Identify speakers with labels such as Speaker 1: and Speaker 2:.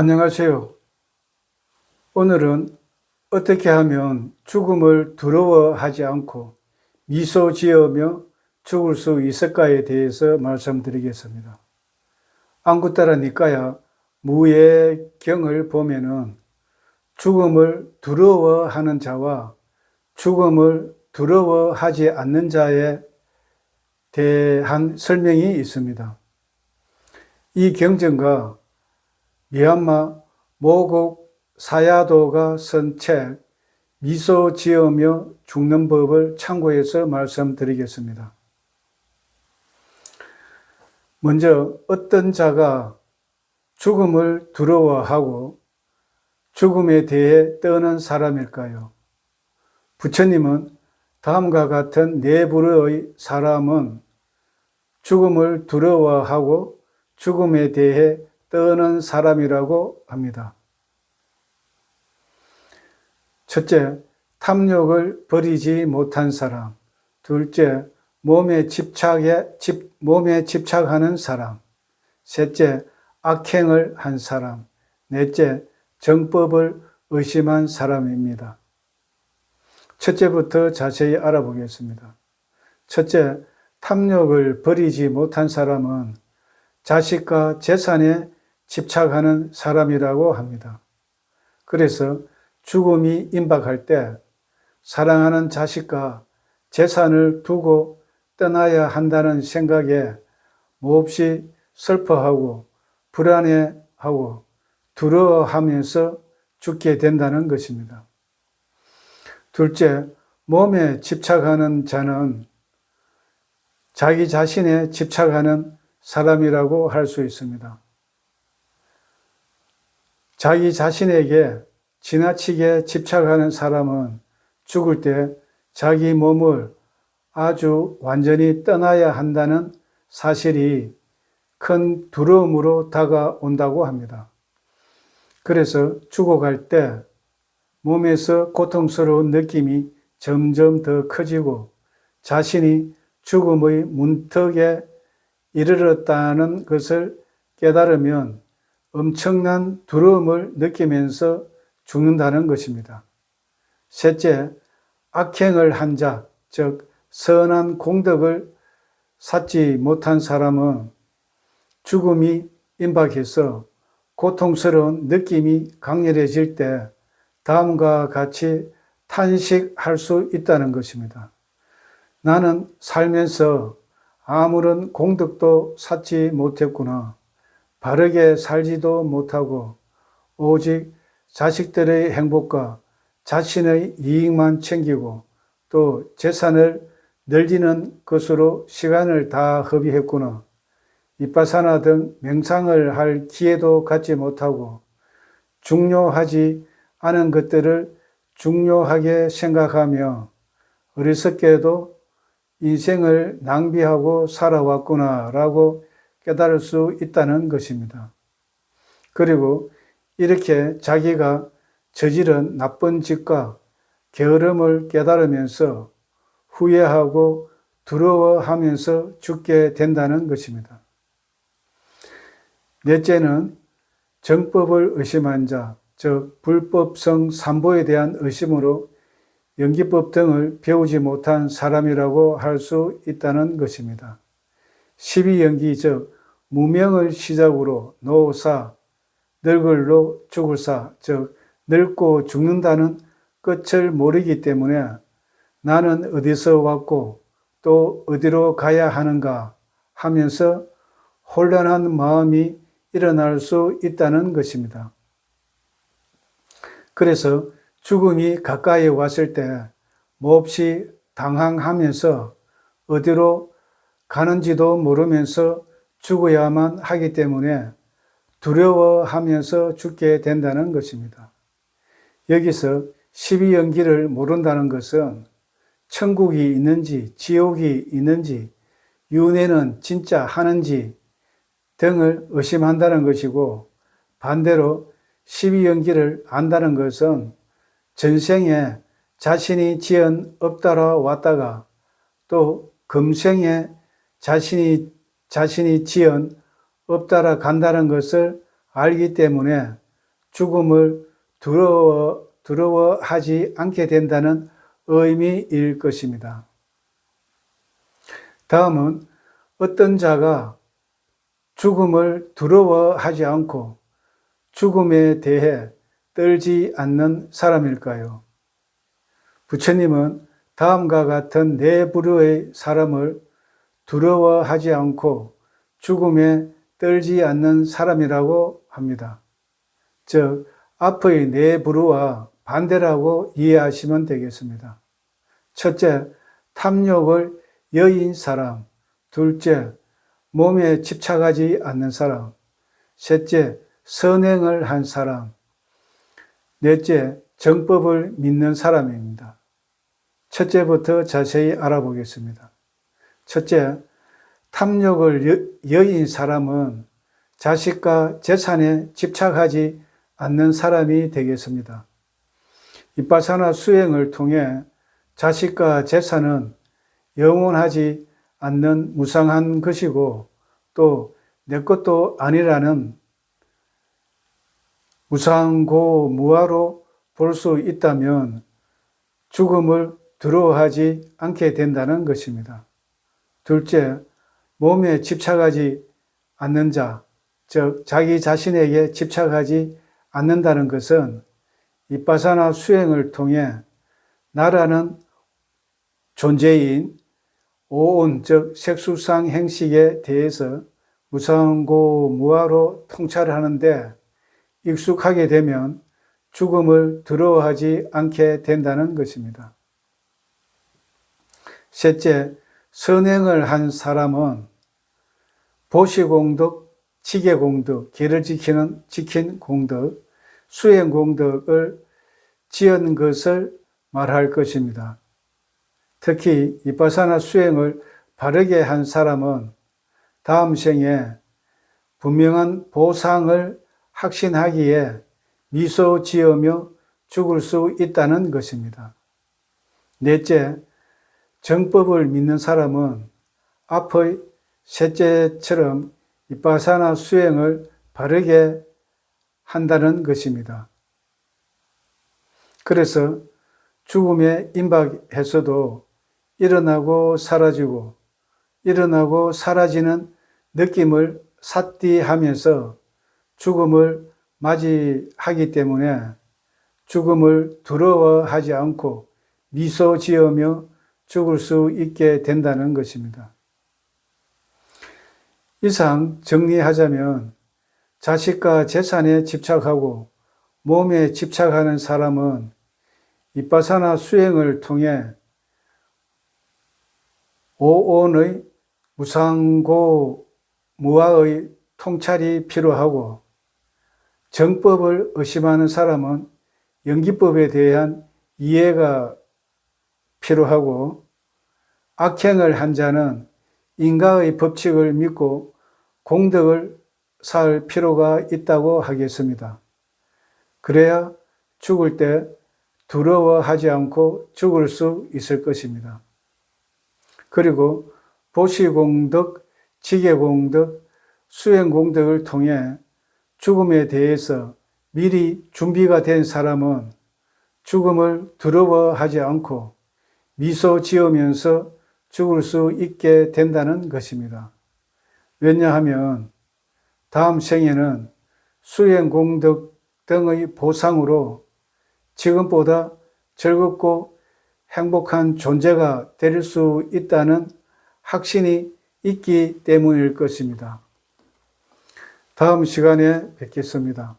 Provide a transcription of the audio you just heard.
Speaker 1: 안녕하세요. 오늘은 어떻게 하면 죽음을 두려워하지 않고 미소 지으며 죽을 수 있을까에 대해서 말씀드리겠습니다. 안구따라 니까야 무예경을 보면은 죽음을 두려워하는 자와 죽음을 두려워하지 않는 자에 대한 설명이 있습니다. 이 경전과 미얀마 모국 사야도가 쓴 책 미소 지으며 죽는 법을 참고해서 말씀드리겠습니다. 먼저 어떤 자가 죽음을 두려워하고 죽음에 대해 떠는 사람일까요? 부처님은 다음과 같은 네 부류의 사람은 죽음을 두려워하고 죽음에 대해 떠는 사람이라고 합니다. 첫째, 탐욕을 버리지 못한 사람. 둘째, 몸에 집착에, 집, 몸에 집착하는 사람. 셋째, 악행을 한 사람. 넷째, 정법을 의심한 사람입니다. 첫째부터 자세히 알아보겠습니다. 첫째, 탐욕을 버리지 못한 사람은 자식과 재산에 집착하는 사람이라고 합니다. 그래서 죽음이 임박할 때 사랑하는 자식과 재산을 두고 떠나야 한다는 생각에 몹시 슬퍼하고 불안해하고 두려워하면서 죽게 된다는 것입니다. 둘째, 몸에 집착하는 자는 자기 자신에 집착하는 사람이라고 할 수 있습니다. 자기 자신에게 지나치게 집착하는 사람은 죽을 때 자기 몸을 아주 완전히 떠나야 한다는 사실이 큰 두려움으로 다가온다고 합니다. 그래서 죽어갈 때 몸에서 고통스러운 느낌이 점점 더 커지고 자신이 죽음의 문턱에 이르렀다는 것을 깨달으면 엄청난 두려움을 느끼면서 죽는다는 것입니다. 셋째, 악행을 한 자, 즉, 선한 공덕을 쌓지 못한 사람은 죽음이 임박해서 고통스러운 느낌이 강렬해질 때 다음과 같이 탄식할 수 있다는 것입니다. 나는 살면서 아무런 공덕도 쌓지 못했구나. 바르게 살지도 못하고 오직 자식들의 행복과 자신의 이익만 챙기고 또 재산을 늘리는 것으로 시간을 다 허비했구나. 이빠사나 등 명상을 할 기회도 갖지 못하고 중요하지 않은 것들을 중요하게 생각하며 어리석게도 인생을 낭비하고 살아왔구나 라고 깨달을 수 있다는 것입니다. 그리고 이렇게 자기가 저지른 나쁜 짓과 게으름을 깨달으면서 후회하고 두려워하면서 죽게 된다는 것입니다. 넷째는 정법을 의심한 자, 즉 불법성 삼보에 대한 의심으로 연기법 등을 배우지 못한 사람이라고 할 수 있다는 것입니다. 12연기 즉 무명을 시작으로 노사, 늙을로 죽을 사, 즉 늙고 죽는다는 끝을 모르기 때문에 나는 어디서 왔고 또 어디로 가야 하는가 하면서 혼란한 마음이 일어날 수 있다는 것입니다. 그래서 죽음이 가까이 왔을 때 몹시 당황하면서 어디로 가는지도 모르면서 죽어야만 하기 때문에 두려워하면서 죽게 된다는 것입니다. 여기서 12연기를 모른다는 것은 천국이 있는지 지옥이 있는지 윤회는 진짜 하는지 등을 의심한다는 것이고 반대로 12연기를 안다는 것은 전생에 자신이 지은 업 따라 왔다가 또 금생에 자신이 자신이 지은 업 따라 간다는 것을 알기 때문에 죽음을 두려워, 두려워하지 않게 된다는 의미일 것입니다. 다음은 어떤 자가 죽음을 두려워하지 않고 죽음에 대해 떨지 않는 사람일까요? 부처님은 다음과 같은 네 부류의 사람을 두려워하지 않고 죽음에 떨지 않는 사람이라고 합니다. 즉, 앞의 네 부류와 반대라고 이해하시면 되겠습니다. 첫째, 탐욕을 여인 사람. 둘째, 몸에 집착하지 않는 사람. 셋째, 선행을 한 사람. 넷째, 정법을 믿는 사람입니다. 첫째부터 자세히 알아보겠습니다. 첫째, 탐욕을 여인 사람은 자식과 재산에 집착하지 않는 사람이 되겠습니다. 이빠사나 수행을 통해 자식과 재산은 영원하지 않는 무상한 것이고 또 내 것도 아니라는 무상고 무아로 볼 수 있다면 죽음을 두려워하지 않게 된다는 것입니다. 둘째, 몸에 집착하지 않는 자, 즉 자기 자신에게 집착하지 않는다는 것은 이빠사나 수행을 통해 나라는 존재인 오온, 즉 색수상 행식에 대해서 무상고 무아로 통찰 하는데 익숙하게 되면 죽음을 두려워하지 않게 된다는 것입니다. 셋째, 선행을 한 사람은 보시공덕, 지계공덕, 길을 지키는 지킨 공덕, 수행공덕을 지은 것을 말할 것입니다. 특히 이빠사나 수행을 바르게 한 사람은 다음 생에 분명한 보상을 확신하기에 미소 지으며 죽을 수 있다는 것입니다. 넷째, 정법을 믿는 사람은 앞의 셋째처럼 이빠사나 수행을 바르게 한다는 것입니다. 그래서 죽음에 임박했어도 일어나고 사라지고 일어나고 사라지는 느낌을 삿디하면서 죽음을 맞이하기 때문에 죽음을 두려워하지 않고 미소 지으며 죽을 수 있게 된다는 것입니다. 이상 정리하자면 자식과 재산에 집착하고 몸에 집착하는 사람은 이빠사나 수행을 통해 오온의 무상고 무아의 통찰이 필요하고 정법을 의심하는 사람은 연기법에 대한 이해가 필요하고 악행을 한 자는 인가의 법칙을 믿고 공덕을 쌓을 필요가 있다고 하겠습니다. 그래야 죽을 때 두려워하지 않고 죽을 수 있을 것입니다. 그리고 보시공덕, 지계공덕, 수행공덕을 통해 죽음에 대해서 미리 준비가 된 사람은 죽음을 두려워하지 않고 미소 지으면서 죽을 수 있게 된다는 것입니다. 왜냐하면 다음 생에는 수행 공덕 등의 보상으로 지금보다 즐겁고 행복한 존재가 될 수 있다는 확신이 있기 때문일 것입니다. 다음 시간에 뵙겠습니다.